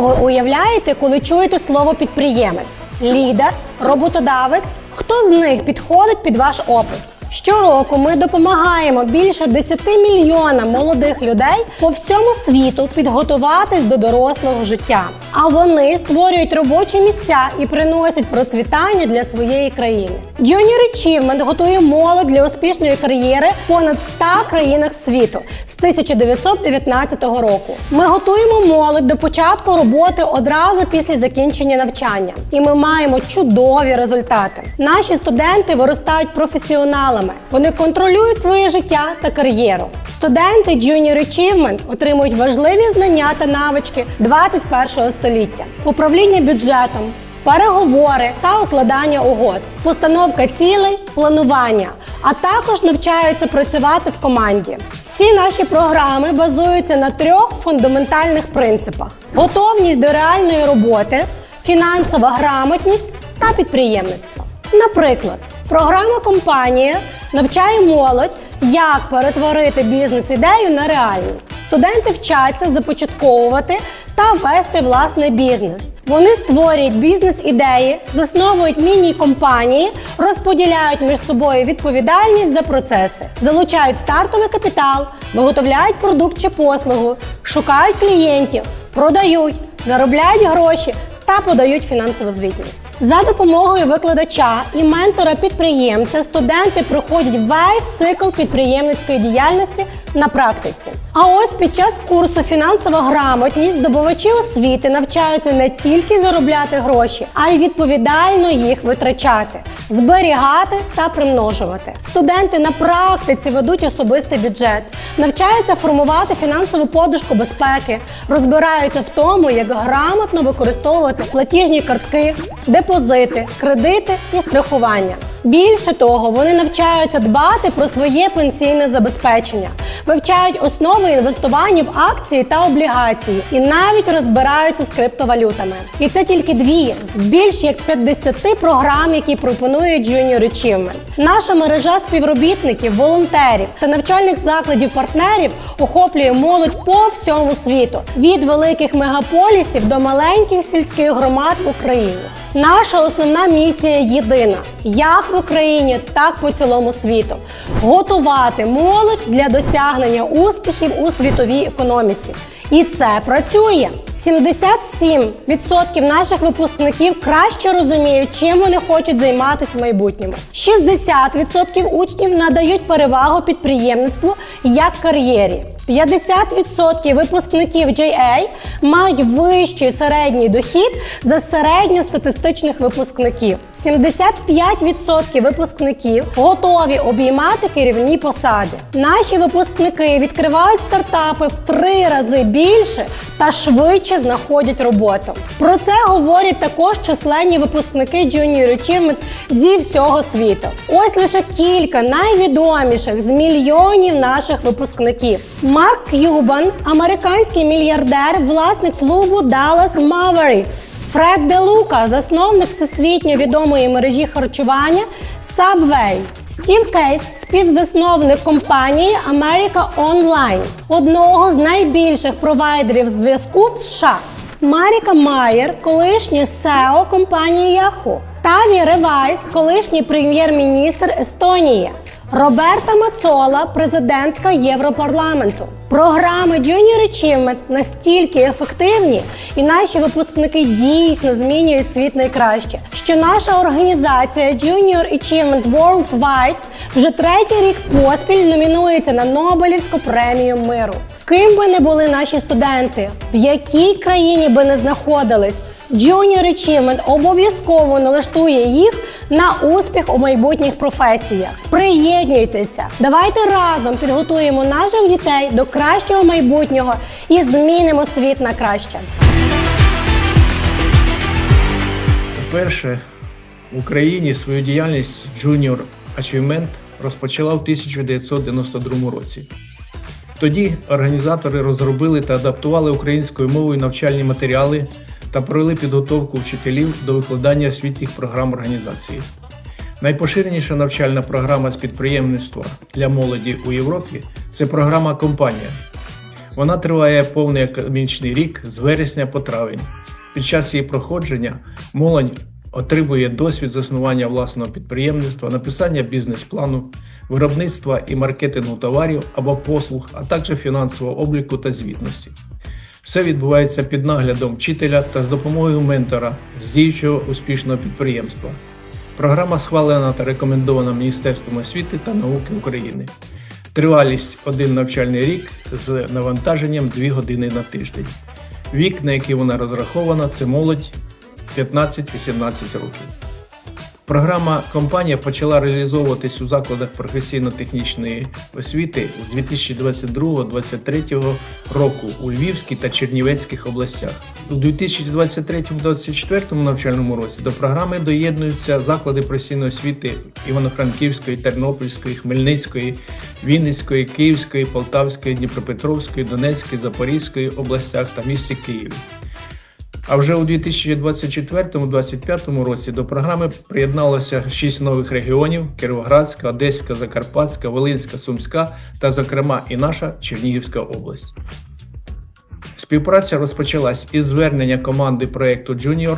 Ви уявляєте, коли чуєте слово підприємець? Лідер, роботодавець? Хто з них підходить під ваш опис? Щороку ми допомагаємо більше 10 мільйонам молодих людей по всьому світу підготуватись до дорослого життя. А вони створюють робочі місця і приносять процвітання для своєї країни. Junior Achievement готує молодь для успішної кар'єри в понад 100 країнах світу з 1919 року. Ми готуємо молодь до початку роботи одразу після закінчення навчання, і ми маємо чудові результати. Наші студенти виростають професіоналами. Вони контролюють своє життя та кар'єру. Студенти Junior Achievement отримують важливі знання та навички 21 століття, управління бюджетом, переговори та укладання угод, постановка цілей, планування, а також навчаються працювати в команді. Всі наші програми базуються на трьох фундаментальних принципах: готовність до реальної роботи, фінансова грамотність та підприємництво. Наприклад, програма компанія навчає молодь, як перетворити бізнес-ідею на реальність. Студенти вчаться започатковувати та вести власний бізнес. Вони створюють бізнес-ідеї, засновують міні-компанії, розподіляють між собою відповідальність за процеси, залучають стартовий капітал, виготовляють продукт чи послугу, шукають клієнтів, продають, заробляють гроші та подають фінансову звітність. За допомогою викладача і ментора підприємця студенти проходять весь цикл підприємницької діяльності на практиці. А ось під час курсу фінансова грамотність здобувачі освіти навчаються не тільки заробляти гроші, а й відповідально їх витрачати, зберігати та примножувати. Студенти на практиці ведуть особистий бюджет, навчаються формувати фінансову подушку безпеки, розбираються в тому, як грамотно використовувати платіжні картки, депозити, кредити і страхування. Більше того, вони навчаються дбати про своє пенсійне забезпечення, вивчають основи інвестування в акції та облігації і навіть розбираються з криптовалютами. І це тільки дві з більш як 50 програм, які пропонує Junior Achievement. Наша мережа співробітників, волонтерів та навчальних закладів партнерів охоплює молодь по всьому світу від великих мегаполісів до маленьких сільських громад в Україні. Наша основна місія єдина: як в Україні, так по цілому світу. Готувати молодь для досягнення успіхів у світовій економіці. І це працює. 77% наших випускників краще розуміють, чим вони хочуть займатися в майбутньому. 60% учнів надають перевагу підприємництву як кар'єрі. 50% випускників JA мають вищий середній дохід за середньостатистичних випускників. 75% випускників готові обіймати керівні посади. Наші випускники відкривають стартапи в три рази більше та швидше знаходять роботу. Про це говорять також численні випускники Junior Achievement зі всього світу. Ось лише кілька найвідоміших з мільйонів наших випускників. Марк К'юбан, американський мільярдер, власник клубу Dallas Mavericks. Фред Де Лука, засновник всесвітньо відомої мережі харчування Subway. Стів Кейс, співзасновник компанії America Online, одного з найбільших провайдерів зв'язку в США. Маріка Майер, колишній SEO компанії Yahoo. Таві Ревайс, колишній прем'єр-міністр Естонії. Роберта Мацола, президентка Європарламенту. Програми Junior Achievement настільки ефективні, і наші випускники дійсно змінюють світ найкраще. Що наша організація Junior Achievement Worldwide вже третій рік поспіль номінується на Нобелівську премію миру. Ким би не були наші студенти, в якій країні би не знаходились, Junior Achievement обов'язково налаштує їх на успіх у майбутніх професіях. Приєднуйтеся, давайте разом підготуємо наших дітей до кращого майбутнього і змінимо світ на краще. Вперше в Україні свою діяльність Junior Achievement розпочала в 1992 році. Тоді організатори розробили та адаптували українською мовою навчальні матеріали та провели підготовку вчителів до викладання освітніх програм організації. Найпоширеніша навчальна програма з підприємництва для молоді у Європі це програма Компанія. Вона триває повний академічний рік з вересня по травень. Під час її проходження молодь отримує досвід заснування власного підприємництва, написання бізнес-плану, виробництва і маркетингу товарів або послуг, а також фінансового обліку та звітності. Все відбувається під наглядом вчителя та з допомогою ментора з діючого успішного підприємства. Програма схвалена та рекомендована Міністерством освіти та науки України. Тривалість один навчальний рік з навантаженням 2 години на тиждень. Вік, на який вона розрахована, це молодь 15-18 років. Програма компанія почала реалізовуватись у закладах професійно-технічної освіти з 2022-2023 року у Львівській та Чернівецьких областях. У 2023-2024 навчальному році до програми доєднуються заклади професійної освіти Івано-Франківської, Тернопільської, Хмельницької, Вінницької, Київської, Полтавської, Дніпропетровської, Донецької, Запорізької областях та місті Києві. А вже у 2024-2025 році до програми приєдналося 6 нових регіонів: Кіровоградська, Одеська, Закарпатська, Волинська, Сумська та, зокрема, і наша Чернігівська область. Співпраця розпочалась із звернення команди проєкту Junior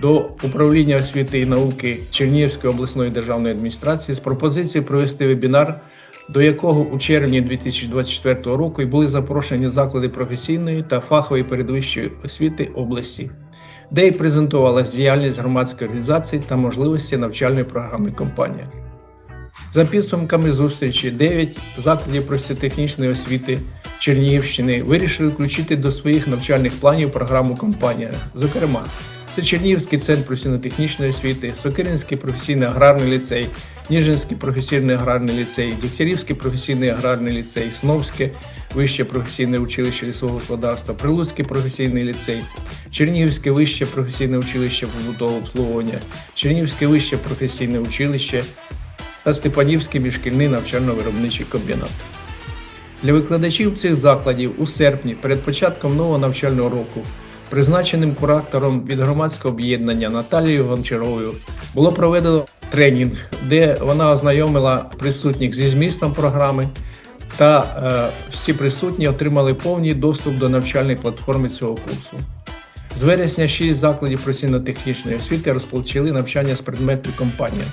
до управління освіти і науки Чернігівської обласної державної адміністрації з пропозицією провести вебінар, до якого у червні 2024 року і були запрошені заклади професійної та фахової передвищої освіти області, де і презентувалась діяльність громадської організації та можливості навчальної програми компанії. За підсумками зустрічі 9 закладів професійно-технічної освіти Чернігівщини вирішили включити до своїх навчальних планів програму компанія. Зокрема, це Чернігівський центр професійно-технічної освіти, Сокиринський професійний аграрний ліцей, Ніжинський професійний аграрний ліцей, Дігтярівський професійний аграрний ліцей, Сновське вище професійне училище лісового господарства, Прилуцький професійний ліцей, Чернігівське вище професійне училище побутового обслуговування, Чернігівське вище професійне училище та Степанівський міжшкільний навчально-виробничий комбінат. Для викладачів цих закладів у серпні, перед початком нового навчального року, призначеним куратором від громадського об'єднання Наталією Гончаровою було проведено тренінг, де вона ознайомила присутніх зі змістом програми, та е, всі присутні отримали повний доступ до навчальної платформи цього курсу. З вересня 6 закладів професійно-технічної освіти розпочали навчання з предмету компанія.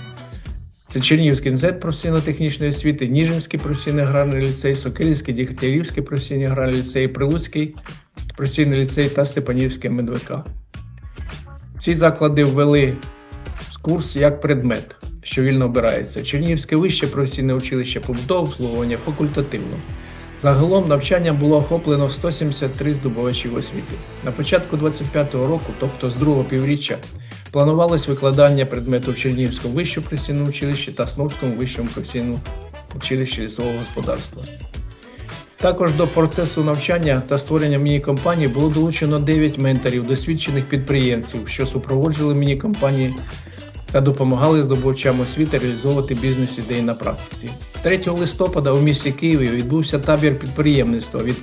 Це Чернігівський інститут професійно-технічної освіти, Ніжинський професійний аграрний ліцей, Сокирівський, Дігтярівський професійний аграрний ліцей, Прилуцький професійний ліцей та Степанівський МДВК. Ці заклади ввели курс як предмет, що вільно обирається. Чернігівське вище професійне училище побутового обслуговування факультативно. Загалом навчання було охоплено 173 здобувачів освіти. На початку 25-го року, тобто з другого півріччя, планувалось викладання предмету в Чернігівському вищому професійному училищі та Сновському вищому професійному училищі лісового господарства. Також до процесу навчання та створення міні-компанії було долучено 9 менторів, досвідчених підприємців, що супроводжували міні-компанії та допомагали здобувачам освіти реалізовувати бізнес-ідеї на практиці. 3 листопада у місті Києві відбувся табір підприємництва від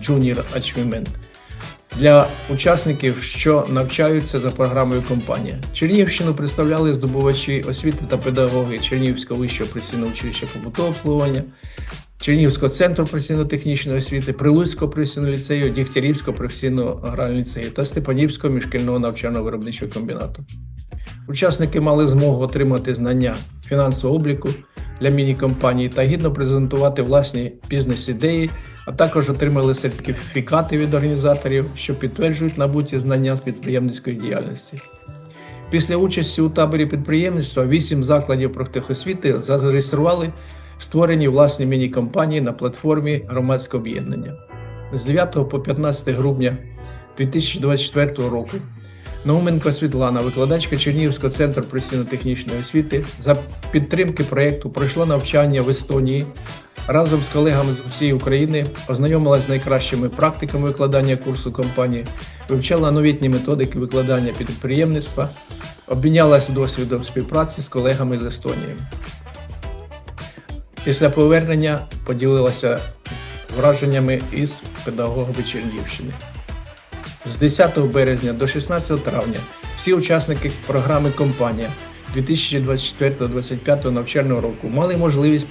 Junior Achievement для учасників, що навчаються за програмою компанія. Чернігівщину представляли здобувачі освіти та педагоги Чернігівського вищого професійного училища побутового обслуговування, Чернігівського центру професійно-технічної освіти, Прилуцького професійного ліцею, Дігтярівського професійного аграрного ліцею та Степанівського міжшкільного навчально-виробничого комбінату. Учасники мали змогу отримати знання фінансового обліку для міні-компаній та гідно презентувати власні бізнес-ідеї, а також отримали сертифікати від організаторів, що підтверджують набуті знання з підприємницької діяльності. Після участі у таборі підприємництва вісім закладів профтехосвіти зареєстрували створені власні міні-компанії на платформі громадського об'єднання. З 9 по 15 грудня 2024 року Науменко Світлана, викладачка Чернігівського центру професійно-технічної освіти, за підтримки проєкту пройшла навчання в Естонії. Разом з колегами з усієї України ознайомилася з найкращими практиками викладання курсу компанії, вивчала новітні методики викладання підприємництва, обмінялася досвідом співпраці з колегами з Естонії. Після повернення поділилася враженнями із педагогами Чернігівщини. З 10 березня до 16 травня всі учасники програми Компанія 2024-2025 навчального року мали можливість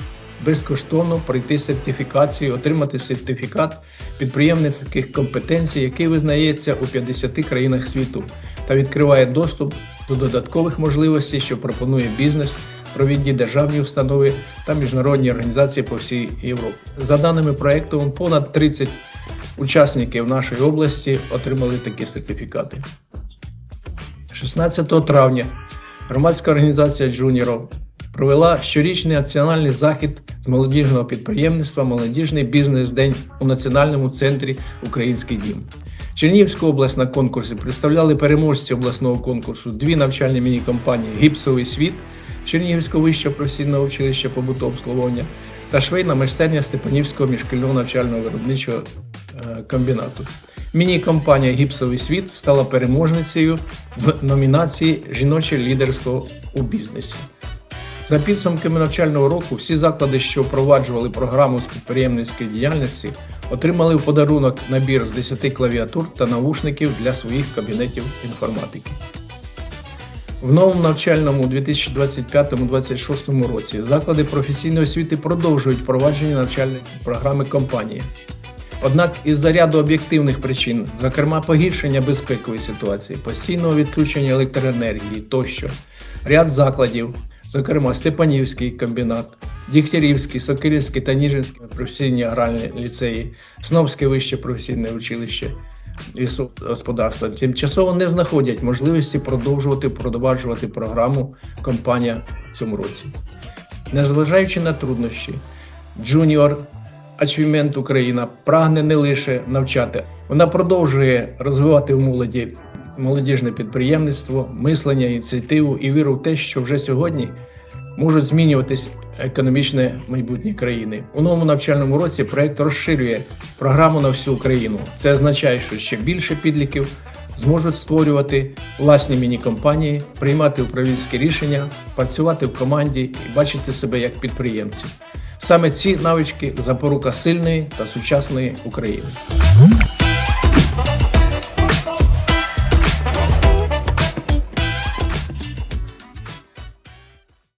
безкоштовно пройти сертифікацію, отримати сертифікат підприємницьких компетенцій, який визнається у 50 країнах світу та відкриває доступ до додаткових можливостей, що пропонує бізнес, провідні державні установи та міжнародні організації по всій Європі. За даними проекту, понад 30 учасників нашої області отримали такі сертифікати. 16 травня громадська організація Джуніоров провела щорічний національний захід з молодіжного підприємництва Молодіжний бізнес-день у Національному центрі Український дім. Чернігівську область на конкурсі представляли переможці обласного конкурсу дві навчальні міні-компанії Гіпсовий світ Чернігівського вищого професійного училища побутового обслуговування та швейна майстерня Степанівського міжшкільного навчального виробничого е, комбінату. Міні-компанія Гіпсовий світ стала переможницею в номінації Жіноче лідерство у бізнесі. За підсумками навчального року, всі заклади, що впроваджували програму з підприємницької діяльності, отримали в подарунок набір з 10 клавіатур та навушників для своїх кабінетів інформатики. В новому навчальному 2025-2026 році заклади професійної освіти продовжують впровадження навчальної програми компанії. Однак із-за ряду об'єктивних причин, зокрема погіршення безпекової ситуації, постійного відключення електроенергії тощо, ряд закладів, зокрема Степанівський комбінат, Дігтярівський, Сокирівський та Ніжинський професійні аграрні ліцеї, Снобське вище професійне училище господарства тимчасово не знаходять можливості продовжувати впроваджувати програму компанія в цьому році. Незважаючи на труднощі, Junior Achievement Україна прагне не лише навчати, вона продовжує розвивати в молоді молодіжне підприємництво, мислення, ініціативу і віру в те, що вже сьогодні можуть змінюватись економічне майбутнє країни. У новому навчальному році проект розширює програму на всю Україну. Це означає, що ще більше підліків зможуть створювати власні міні-компанії, приймати управлінські рішення, працювати в команді і бачити себе як підприємці. Саме ці навички запорука сильної та сучасної України.